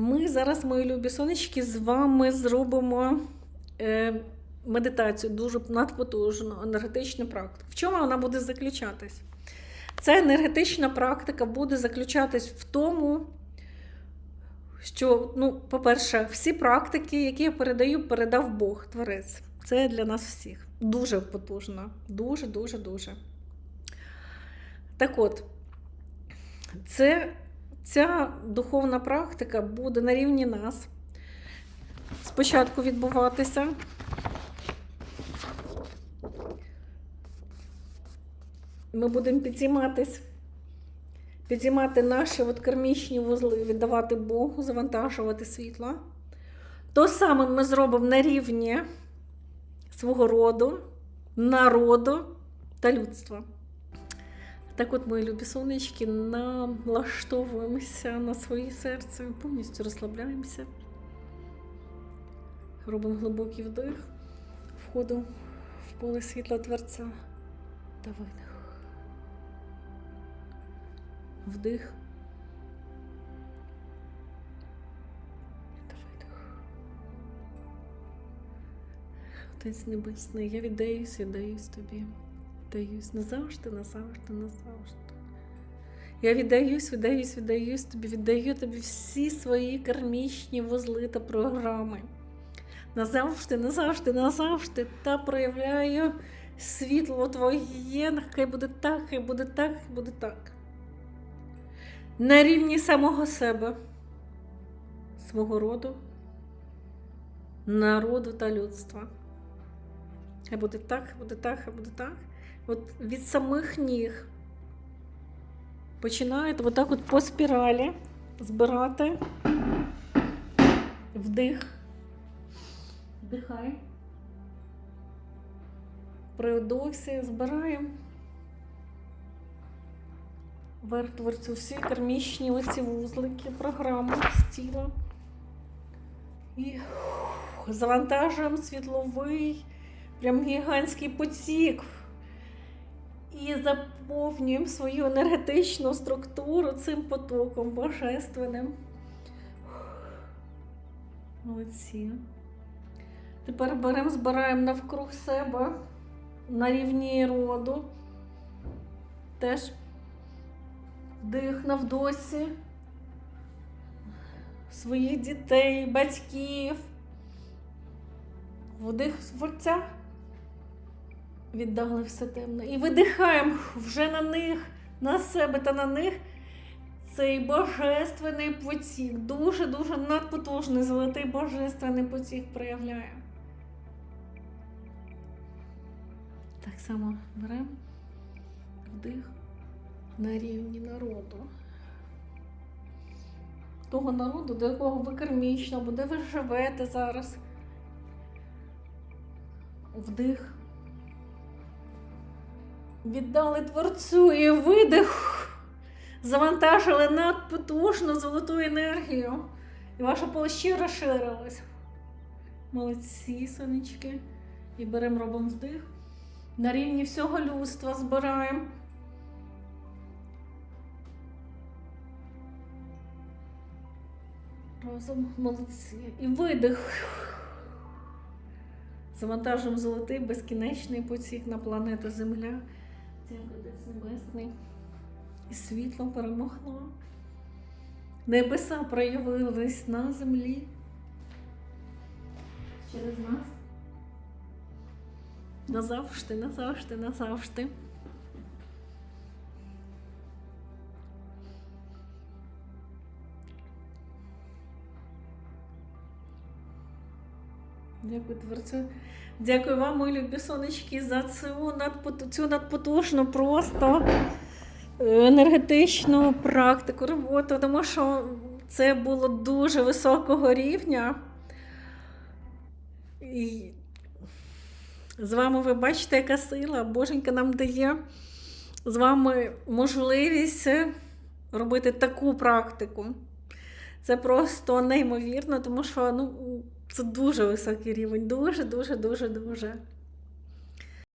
Ми зараз, мої любі сонечки, з вами зробимо е, медитацію дуже надпотужну, енергетичну практику. В чому вона буде заключатись? Ця енергетична практика буде заключатись в тому, що, ну, по-перше, всі практики, які я передаю, передав Бог, Творець. Це для нас всіх. Дуже потужно. Дуже, дуже, дуже. Так от, це, ця духовна практика буде на рівні нас спочатку відбуватися. Ми будемо підійматись, підіймати наші от кармічні вузли, віддавати Богу, завантажувати світло. То саме ми зробимо на рівні свого роду, народу та людства. Так от, мої любі сонечки, налаштовуємося на своє серце, повністю розслабляємося. Робимо глибокий вдих, входу в поле світла Творця та видих. Вдих. Та видих. Отець Небесний, я віддаюсь, віддаюсь тобі. Віддаюсь назавжди, назавжди, назавжди. Я віддаюсь, віддаюсь, віддаюсь тобі, віддаю тобі всі свої кармічні вузли та програми. Назавжди, назавжди, назавжди та проявляю світло твоє. Хай буде так, хай буде так, хай буде так. На рівні самого себе, свого роду, народу та людства. Хай буде так, буде так, хай буде так. От від самих ніг починаєте отак от по спіралі збирати вдих. Вдихай. При вдохі збираємо вверх творцю всі кармічні оці вузлики, програми з тіла. І завантажуємо світловий, прям гігантський потік. І заповнюємо свою енергетичну структуру цим потоком божественним. Молодці. Тепер беремо, збираємо навкруг себе на рівні роду. Теж вдих на вдосі своїх дітей, батьків. Вдих творця. Віддали все темне. І видихаємо вже на них, на себе та на них цей божественний потік. Дуже-дуже надпотужний золотий божественний потік проявляє. Так само беремо вдих на рівні народу. Того народу, до якого ви кармічно, або де ви живете зараз. Вдих. Віддали творцю і видих. Завантажили надпотужну золоту енергію. І ваше поле ще розширилось. Молодці, сонечки. І беремо, робимо вдих. На рівні всього людства збираємо. Разом молодці. І видих. Завантажуємо золотий безкінечний потік на планету Земля. Дякую, Отець Небесний. І світло перемогло. Небеса проявились на землі. Через нас. Назавжди, назавжди, назавжди. Дякую, творцю. Дякую вам, мої любі сонечки, за цю, надпоту- цю надпотужну просто е, енергетичну практику роботу, тому що це було дуже високого рівня. І з вами ви бачите, яка сила Боженька нам дає з вами можливість робити таку практику. Це просто неймовірно, тому що ну, це дуже високий рівень. Дуже, дуже, дуже, дуже.